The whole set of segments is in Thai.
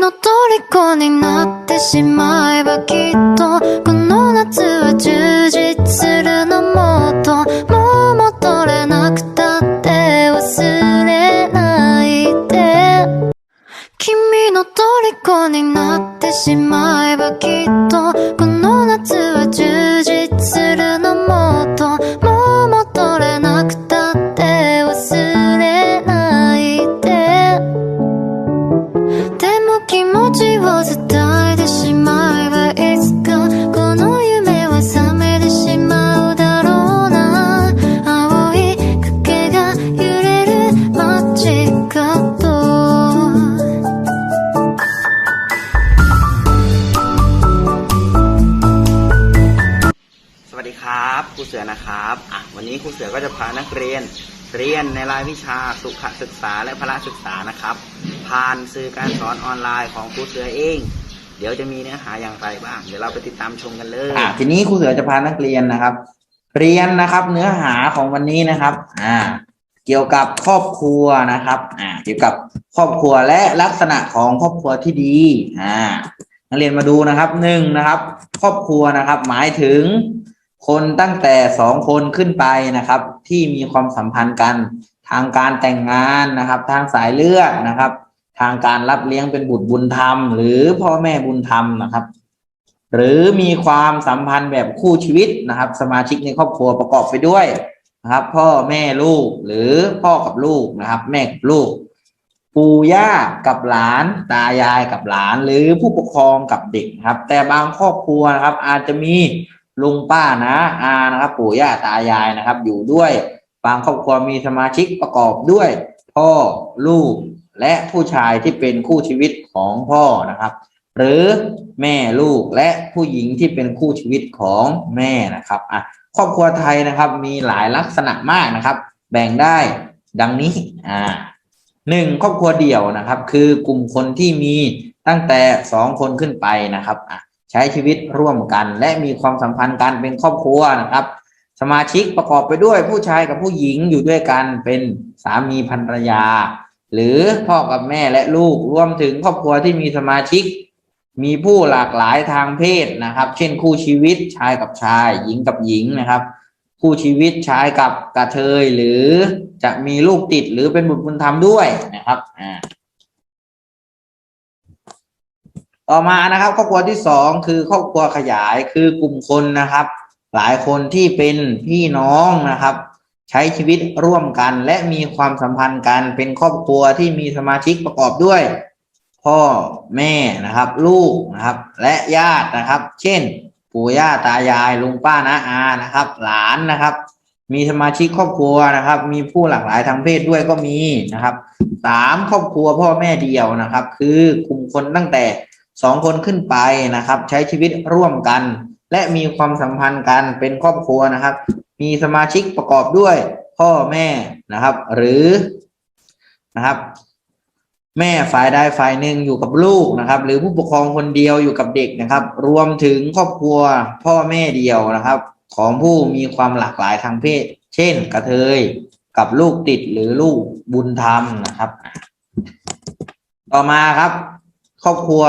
の虜になってしまえばきっとこの夏は充実するのもっともう戻れなくたって忘れないで君の虜になってしまえばきっとこの ในรายวิชาสุขศึกษาและพละศึกษานะครับ ผ่านสื่อการสอนออนไลน์ของครูเสือเอง เดี๋ยวจะมีเนื้อหาอย่างไรบ้าง เดี๋ยวเราไปติดตามชมกันเลยอ่าทีนี้ครูเสือจะพานักเรียนนะครับ เรียนนะครับเนื้อหาของวันนี้นะครับ อ่า เกี่ยวกับครอบครัวนะครับ อ่า เกี่ยวกับครอบครัวและลักษณะของครอบครัวที่ดี อ่า นักเรียนมาดูนะครับหนึ่งนะครับ ครอบครัวนะครับ หมายถึงคนตั้งแต่สองคนขึ้นไปนะครับ ที่มีความสัมพันธ์กัน ทางการแต่งงานนะครับ ทางสายเลือดนะครับ ทางการรับเลี้ยงเป็นบุตรบุญธรรม หรือพ่อแม่บุญธรรมนะครับ หรือมีความสัมพันธ์แบบคู่ชีวิตนะครับ สมาชิกในครอบครัวประกอบไปด้วยนะครับ พ่อแม่ลูกหรือพ่อกับลูกนะครับ แม่กับลูก ปู่ย่ากับหลาน ตายายกับหลาน หรือผู้ปกครองกับเด็กครับ แต่บางครอบครัวนะครับ อาจจะมีลุงป้านะอานะครับ ปู่ย่าตายายนะครับ อยู่ด้วย บางครอบครัวมีสมาชิกประกอบด้วย พ่อลูกและผู้ชายที่เป็นคู่ชีวิตของพ่อนะครับ หรือแม่ลูกและผู้หญิงที่เป็นคู่ชีวิตของแม่นะครับอะครอบครัวไทยนะครับมีหลายลักษณะมากนะครับ แบ่งได้ดังนี้อ่าหนึ่งครอบครัวเดี่ยวนะครับ คือกลุ่มคนที่มีตั้งแต่สองคนขึ้นไปนะครับอะใช้ชีวิตร่วมกัน และมีความสัมพันธ์กันเป็นครอบครัวนะครับ สมาชิกประกอบไปด้วยผู้ชายกับผู้หญิงอยู่ด้วยกันเป็นสามีภรรยา หรือพ่อกับแม่และลูกรวมถึงครอบครัวที่มีสมาชิก มีผู้หลากหลายทางเพศนะครับ เช่นคู่ชีวิตชายกับชาย หญิงกับหญิงนะครับ คู่ชีวิตชายกับกระเทยหรือจะมีลูกติดหรือเป็นบุตรบุญธรรมด้วยนะครับอ่าต่อมานะครับ ครอบครัวที่สองคือครอบครัวขยายคือกลุ่มคนนะครับ หลายคนที่เป็นพี่น้องนะครับ ใช้ชีวิตร่วมกันและมีความสัมพันธ์กันเป็นครอบครัวที่มีสมาชิกประกอบด้วย พ่อแม่นะครับ ลูกนะครับ และญาตินะครับ เช่น ปู่ย่าตายายลุงป้าน้าอานะครับ หลานนะครับ มีสมาชิกครอบครัวนะครับ มีผู้หลากหลายทางเพศด้วยก็มีนะครับสามครอบครัวพ่อแม่เดียวนะครับ คือกลุ่มคนตั้งแต่สองคนขึ้นไปนะครับ ใช้ชีวิตร่วมกัน และมีความสัมพันธ์กันเป็นครอบครัวนะครับ มีสมาชิกประกอบด้วยพ่อแม่นะครับ หรือนะครับ แม่ฝ่ายใดฝ่ายหนึ่งอยู่กับลูกนะครับ หรือผู้ปกครองคนเดียวอยู่กับเด็กนะครับ รวมถึงครอบครัวพ่อแม่เดียวนะครับ ของผู้มีความหลากหลายทางเพศ เช่น กระเทยกับลูกติดหรือลูกบุญธรรมนะครับ ต่อมาครับ ครอบครัว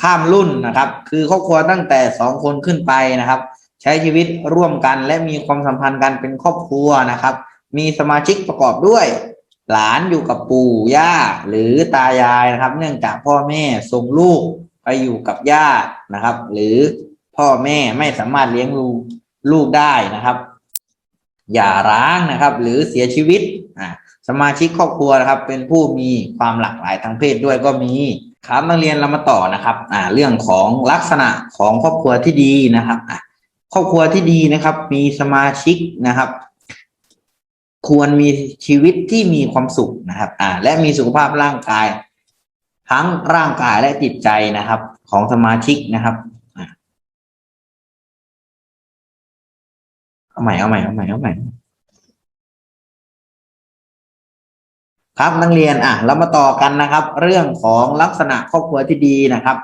ข้ามรุ่นนะครับ คือครอบครัวตั้งแต่สองคนขึ้นไปนะครับ ใช้ชีวิตร่วมกันและมีความสัมพันธ์กันเป็นครอบครัวนะครับ มีสมาชิกประกอบด้วย หลานอยู่กับปู่ย่าหรือตายายนะครับ เนื่องจากพ่อแม่ส่งลูกไปอยู่กับย่านะครับ หรือพ่อแม่ไม่สามารถเลี้ยงลูกลูกได้นะครับ อย่าร้างนะครับ หรือเสียชีวิตอ่าสมาชิกครอบครัวนะครับ เป็นผู้มีความหลากหลายทางเพศด้วยก็มี ครับนักเรียนเรามาต่อนะครับอ่าเรื่องของลักษณะของครอบครัวที่ดีนะครับอะครอบครัวที่ดีนะครับ มีสมาชิกนะครับ ควรมีชีวิตที่มีความสุขนะครับ อ่า และมีสุขภาพร่างกาย ทั้งร่างกายและจิตใจนะครับ ของสมาชิกนะครับเอาใหม่เอาใหม่เอาใหม่เอาใหม่ ครับนักเรียนอะเรามาต่อกันนะครับ เรื่องของลักษณะครอบครัวที่ดีนะครับ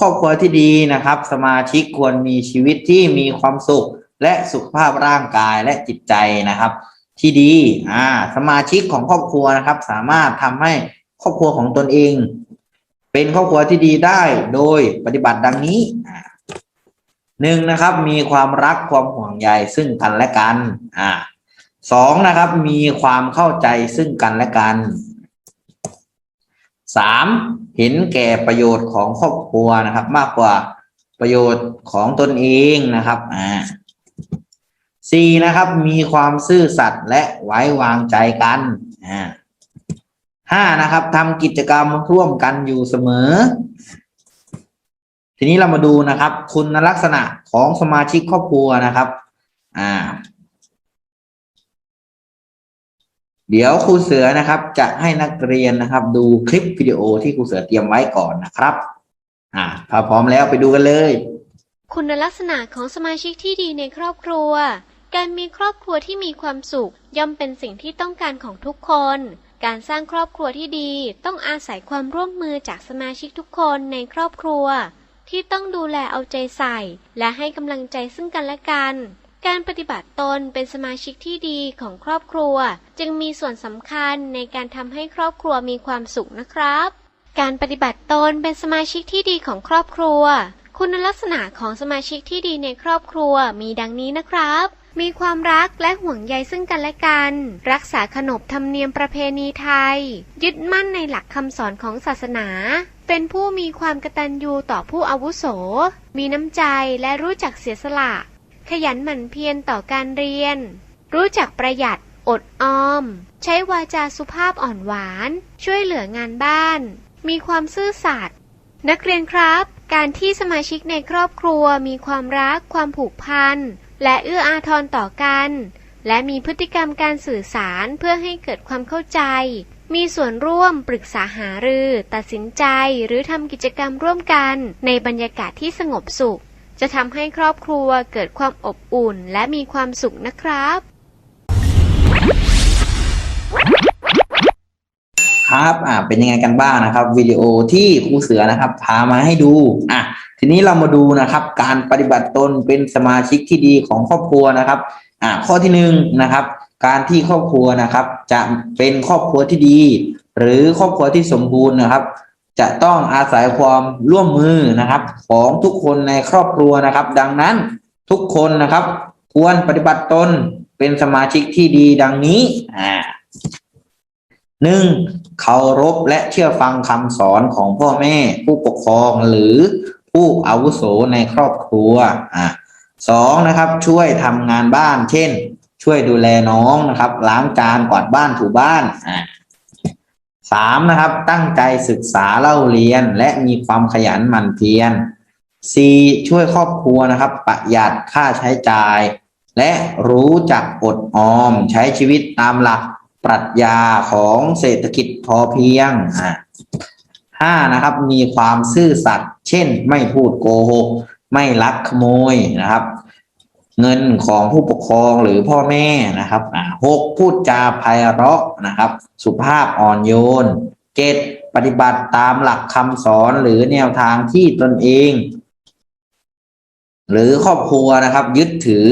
ครอบครัวที่ดีนะครับ สมาชิกควรมีชีวิตที่มีความสุข และสุขภาพร่างกายและจิตใจนะครับ ที่ดีอ่าสมาชิกของครอบครัวนะครับ สามารถทำให้ครอบครัวของตนเอง เป็นครอบครัวที่ดีได้โดยปฏิบัติดังนี้หนึ่งนะครับ มีความรักความห่วงใยซึ่งกันและกันอ่า สองนะครับ มีความเข้าใจซึ่งกันและกันสามเห็นแก่ประโยชน์ของครอบครัวนะครับ มากกว่าประโยชน์ของตนเองนะครับอ่าสี่นะครับ มีความซื่อสัตย์และไว้วางใจกันอ่าห้านะครับทำกิจกรรมร่วมกันอยู่เสมอ ทีนี้เรามาดูนะครับ คุณลักษณะของสมาชิกครอบครัวนะครับ อ่า เดี๋ยวครูเสือนะครับ จะให้นักเรียนนะครับ ดูคลิปวิดีโอที่ครูเสือเตรียมไว้ก่อนนะครับ อ่าถ้าพร้อมแล้วไปดูกันเลย คุณลักษณะของสมาชิกที่ดีในครอบครัว การมีครอบครัวที่มีความสุข ย่อมเป็นสิ่งที่ต้องการของทุกคน การสร้างครอบครัวที่ดีต้องอาศัยความร่วมมือจากสมาชิกทุกคนในครอบครัว ที่ต้องดูแลเอาใจใส่ และให้กำลังใจซึ่งกันและกัน การปฏิบัติตนเป็นสมาชิกที่ดีของครอบครัว จึงมีส่วนสำคัญในการทำให้ครอบครัวมีความสุขนะครับ การปฏิบัติตนเป็นสมาชิกที่ดีของครอบครัว คุณลักษณะของสมาชิกที่ดีในครอบครัวมีดังนี้นะครับ มีความรักและห่วงใยซึ่งกันและกัน รักษาขนบธรรมเนียมประเพณีไทย ยึดมั่นในหลักคำสอนของศาสนา เป็นผู้มีความกตัญญูต่อผู้อาวุโส มีน้ำใจและรู้จักเสียสละ ขยันหมั่นเพียรต่อการเรียน รู้จักประหยัด อดออม ใช้วาจาสุภาพอ่อนหวาน ช่วยเหลืองานบ้าน มีความซื่อสัตย์นักเรียนครับ การที่สมาชิกในครอบครัวมีความรัก ความผูกพัน และเอื้ออาทรต่อกัน และมีพฤติกรรมการสื่อสารเพื่อให้เกิดความเข้าใจ มีส่วนร่วมปรึกษาหารือ ตัดสินใจ หรือทำกิจกรรมร่วมกัน ในบรรยากาศที่สงบสุข จะทำให้ครอบครัวเกิดความอบอุ่นและมีความสุขนะครับ ครับอ่าเป็นยังไงกันบ้างนะครับวิดีโอที่ครูเสือนะครับ พามาให้ดูอะทีนี้เรามาดูนะครับ การปฏิบัติตนเป็นสมาชิกที่ดีของครอบครัวนะครับอ่าข้อที่หนึ่งนะครับ การที่ครอบครัวนะครับ จะเป็นครอบครัวที่ดี หรือครอบครัวที่สมบูรณ์นะครับ จะต้องอาศัยความร่วมมือนะครับ ของทุกคนในครอบครัวนะครับ ดังนั้นทุกคนนะครับ ควรปฏิบัติตนเป็นสมาชิกที่ดีดังนี้อ่าหนึ่งเคารพและเชื่อฟังคำสอนของพ่อแม่ ผู้ปกครองหรือผู้อาวุโสในครอบครัวอะสองนะครับ ช่วยทำงานบ้าน เช่น ช่วยดูแลน้องนะครับ ล้างจานกวาดบ้านถูบ้านอะ สามนะครับ ตั้งใจศึกษาเล่าเรียนและมีความขยันหมั่นเพียรสี่ช่วยครอบครัวนะครับ ประหยัดค่าใช้จ่าย และรู้จักอดออม ใช้ชีวิตตามหลักปรัชญาของเศรษฐกิจพอเพียงอะห้านะครับ มีความซื่อสัตย์เช่น ไม่พูดโกหก ไม่ลักขโมยนะครับ เงินของผู้ปกครองหรือพ่อแม่นะครับหกพูดจาไพเราะนะครับ สุภาพอ่อนโยนเจ็ดปฏิบัติตามหลักคำสอนหรือแนวทางที่ตนเอง หรือครอบครัวนะครับ ยึดถือ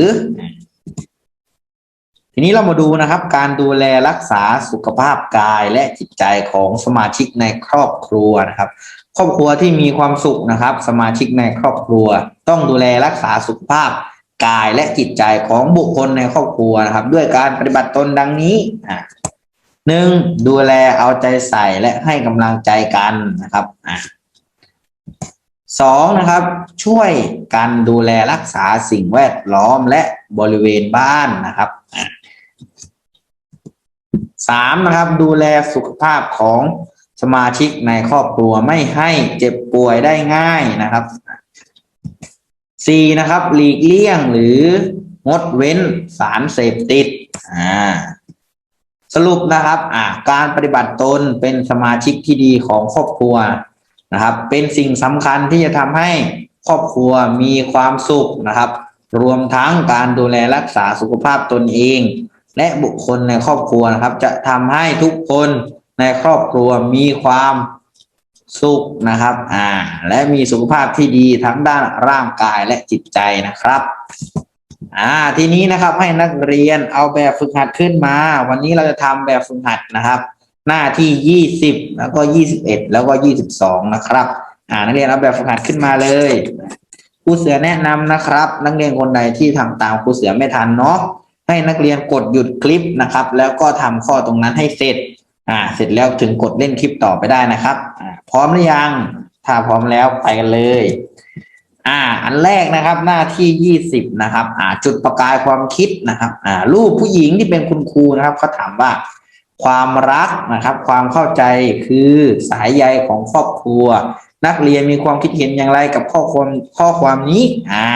ทีนี้เรามาดูนะครับ การดูแลรักษาสุขภาพกายและจิตใจของสมาชิกในครอบครัวนะครับ ครอบครัวที่มีความสุขนะครับ สมาชิกในครอบครัว ต้องดูแลรักษาสุขภาพ กายและจิตใจของบุคคลในครอบครัวนะครับ ด้วยการปฏิบัติตนดังนี้อะหนึ่งดูแลเอาใจใส่และให้กำลังใจกันนะครับอะสองนะครับ ช่วยกันดูแลรักษาสิ่งแวดล้อมและบริเวณบ้านนะครับสามนะครับ ดูแลสุขภาพของสมาชิกในครอบครัวไม่ให้เจ็บป่วยได้ง่ายนะครับ สี่นะครับหลีกเลี่ยงหรืองดเว้นสารเสพติดอ่าสรุปนะครับอ่าการปฏิบัติตนเป็นสมาชิกที่ดีของครอบครัวนะครับ เป็นสิ่งสำคัญที่จะทำให้ครอบครัวมีความสุขนะครับ รวมทั้งการดูแลรักษาสุขภาพตนเอง และบุคคลในครอบครัวนะครับ จะทำให้ทุกคนในครอบครัวมีความ สุขนะครับ อ่า และมีสุขภาพที่ดีทั้งด้านร่างกายและจิตใจนะครับ อ่า ทีนี้นะครับให้นักเรียนเอาแบบฝึกหัดขึ้นมา วันนี้เราจะทำแบบฝึกหัดนะครับ หน้าที่ยี่สิบแล้วก็ยี่สิบเอ็ดแล้วก็ยี่สิบสองนะครับ อ่า นักเรียนเอาแบบฝึกหัดขึ้นมาเลยครูเสือแนะนำนะครับ นักเรียนคนใดที่ทำตามครูเสือไม่ทันเนาะให้นักเรียนกดหยุดคลิปนะครับ แล้วก็ทำข้อตรงนั้นให้เสร็จ อ่า เสร็จแล้วถึงกดเล่นคลิปต่อไปได้นะครับอ่าพร้อมหรือยัง ถ้าพร้อมแล้วไปกันเลย อ่า อันแรกนะครับ หน้าที่ยี่สิบนะครับ อ่า จุดประกายความคิดนะครับ อ่า รูปผู้หญิงที่เป็นคุณครูนะครับเขาถามว่า ความรักนะครับ ความเข้าใจคือสายใยของครอบครัว นักเรียนมีความคิดเห็นอย่างไรกับข้อความข้อความนี้ อ่า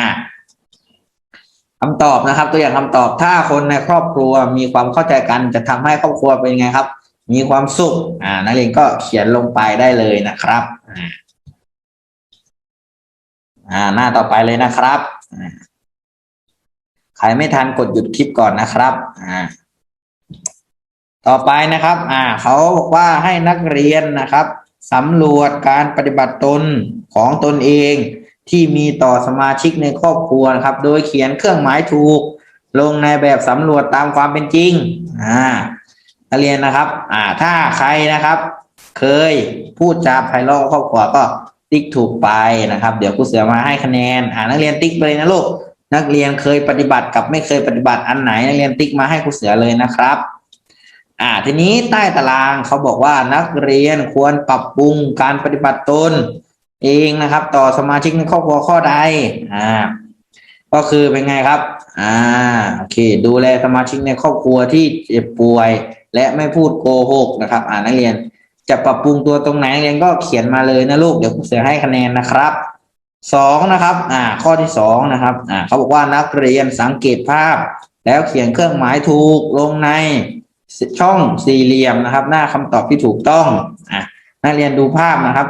คำตอบนะครับ ตัวอย่างคำตอบถ้าคนในครอบครัวมีความเข้าใจกันจะทำให้ครอบครัวเป็นไงครับ มีความสุขอ่านักเรียนก็เขียนลงไปได้เลยนะครับอ่าหน้าต่อไปเลยนะครับใครไม่ทันกดหยุดคลิปก่อนนะครับอ่าต่อไปนะครับ อ่า เขาบอกว่าให้นักเรียนนะครับสำรวจการปฏิบัติตนของตนเองที่มีต่อสมาชิกในครอบครัวนะครับ โดยเขียนเครื่องหมายถูก ลงในแบบสำรวจตามความเป็นจริง อ่า นักเรียนนะครับ อ่า ถ้าใครนะครับ เคยพูดจาไพเราะครอบครัวก็ติ๊กถูกไปนะครับ เดี๋ยวครูเสือมาให้คะแนน อ่านักเรียนติ๊กไปเลยนะลูก นักเรียนเคยปฏิบัติกับไม่เคยปฏิบัติอันไหน นักเรียนติ๊กมาให้ครูเสือเลยนะครับ อ่า ทีนี้ใต้ตารางเขาบอกว่านักเรียนควรปรับปรุงการปฏิบัติตนเองนะครับ ต่อสมาชิกในครอบครัวข้อใด อ่า ก็คือเป็นไงครับ อ่า โอเค ดูแลสมาชิกในครอบครัวที่เจ็บป่วย และไม่พูดโกหกนะครับ อ่านักเรียน จะปรับปรุงตัวตรงไหนเรียนก็เขียนมาเลยนะลูกเดี๋ยวครูเสือให้คะแนนนะครับสองนะครับ อ่า ข้อที่สองนะครับ อ่า เขาบอกว่านักเรียนสังเกตภาพ แล้วเขียนเครื่องหมายถูกลงในช่องสี่เหลี่ยมนะครับ หน้าคำตอบที่ถูกต้อง อ่านักเรียนดูภาพนะครับ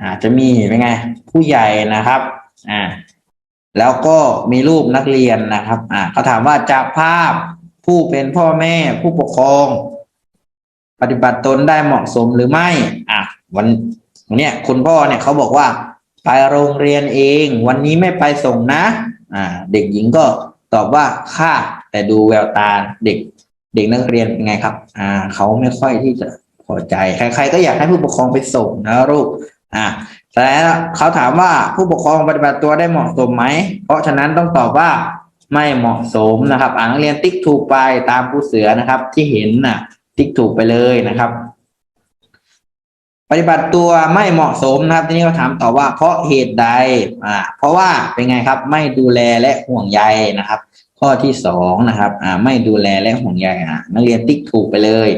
อ่า จะมีเป็นไง ผู้ใหญ่นะครับ อ่า แล้วก็มีรูปนักเรียนนะครับ อ่าเขาถามว่าจากภาพผู้เป็นพ่อแม่ผู้ปกครอง ปฏิบัติตนได้เหมาะสมหรือไม่ อะ วันนเนี้ยคุณพ่อเนี่ยเขาบอกว่า ไปโรงเรียนเอง วันนี้ไม่ไปส่งนะ อ่า เด็กหญิงก็ตอบว่าค่ะ แต่ดูแววตาเด็ก เด็กนักเรียนเป็นไงครับ อ่า เขาไม่ค่อยที่จะพอใจ ใคร ๆ ก็อยากให้ผู้ปกครองไปส่งนะลูกอ่าแต่เขาถามว่าผู้ปกครองปฏิบัติตัวได้เหมาะสมไหม เพราะฉะนั้นต้องตอบว่าไม่เหมาะสมนะครับ อ่านักเรียนติ๊กถูกไปตามผู้เสือนะครับที่เห็นน่ะ ติ๊กถูกไปเลยนะครับ ปฏิบัติตัวไม่เหมาะสมนะครับ ทีนี้เขาถามต่อว่า เพราะเหตุใด อ่า เพราะว่าเป็นไงครับ ไม่ดูแลและห่วงใยนะครับ ข้อที่สองนะครับ อ่า ไม่ดูแลและห่วงใยอ่านักเรียนติ๊กถูกไปเลย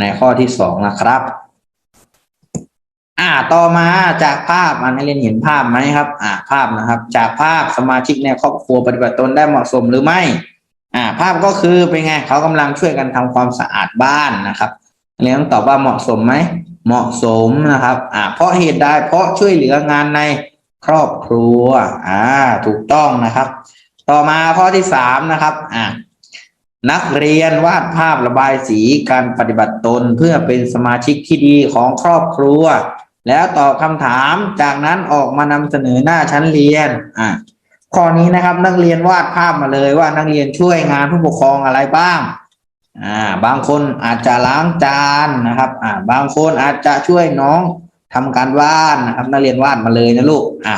ในข้อที่สองนะครับอ่าต่อมาจากภาพอ่านักเรียนเห็นภาพไหมครับ อ่าภาพนะครับ จากภาพสมาชิกในครอบครัวปฏิบัติตนได้เหมาะสมหรือไม่ อ่าภาพก็คือเป็นไงเขากำลังช่วยกันทำความสะอาดบ้านนะครับเรียนต้องตอบว่าเหมาะสมไหมเหมาะสมนะครับอ่าเพราะเหตุใดเพราะช่วยเหลืองานในครอบครัวอ่าถูกต้องนะครับ ต่อมาข้อที่สามนะครับอ่านักเรียนวาดภาพระบายสีการปฏิบัติตนเพื่อเป็นสมาชิกที่ดีของครอบครัว แล้วตอบคำถามจากนั้นออกมานำเสนอหน้าชั้นเรียนอ่า ข้อนี้นะครับนักเรียนวาดภาพมาเลยว่านักเรียนช่วยงานผู้ปกครองอะไรบ้างอ่าบางคนอาจจะล้างจานนะครับอ่าบางคนอาจจะช่วยน้องทำการบ้านนะครับ นักเรียนวาดมาเลยนะลูกอะ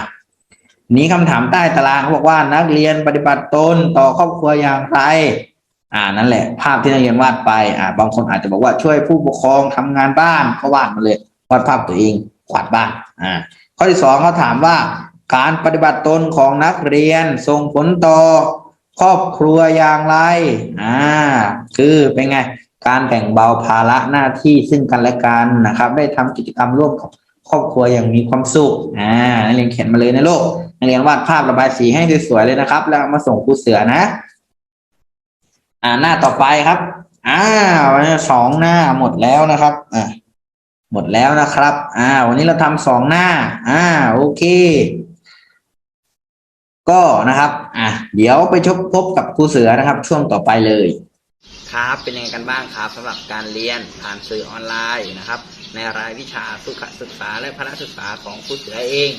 นี้คำถามใต้ตารางเขาบอกว่านักเรียนปฏิบัติตนต่อครอบครัวอย่างไรอ่านั่นแหละ ภาพที่นักเรียนวาดไปอ่าบางคนอาจจะบอกว่าช่วยผู้ปกครองทำงานบ้านก็วาดมาเลยวาดภาพตัวเองกวาดบ้านอ่าข้อที่สองเขาถามว่า การปฏิบัติตนของนักเรียนส่งผลต่อครอบครัวอย่างไร อ่า คือเป็นไง การแบ่งเบาภาระหน้าที่ซึ่งกันและกันนะครับ ได้ทำกิจกรรมร่วมกับครอบครัวอย่างมีความสุข อ่า นักเรียนเขียนมาเลยนะลูก นักเรียนวาดภาพระบายสีให้สวยๆเลยนะครับ แล้วมาส่งครูเสือนะ อ่า หน้าต่อไปครับ อ่า วันนี้สองหน้าหมดแล้วนะครับ อ่า หมดแล้วนะครับ อ่า วันนี้เราทำสองหน้า อ่า โอเค ก็นะครับ อ่ะ เดี๋ยวไปชบพบกับครูเสือนะครับ ช่วงต่อไปเลย ครับ เป็นยังไงกันบ้างครับสำหรับการเรียนผ่านสื่อออนไลน์นะครับ ในรายวิชาสุขศึกษาและพละศึกษาของครูเสือเอง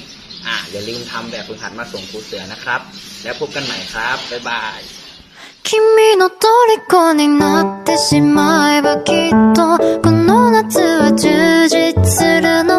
อ่าอย่าลืมทำแบบฝึกหัดมาส่งครูเสือนะครับ แล้วพบกันใหม่ครับ บ๊ายบาย 君の虜になってしまえばきっとこの夏 夏は充実するの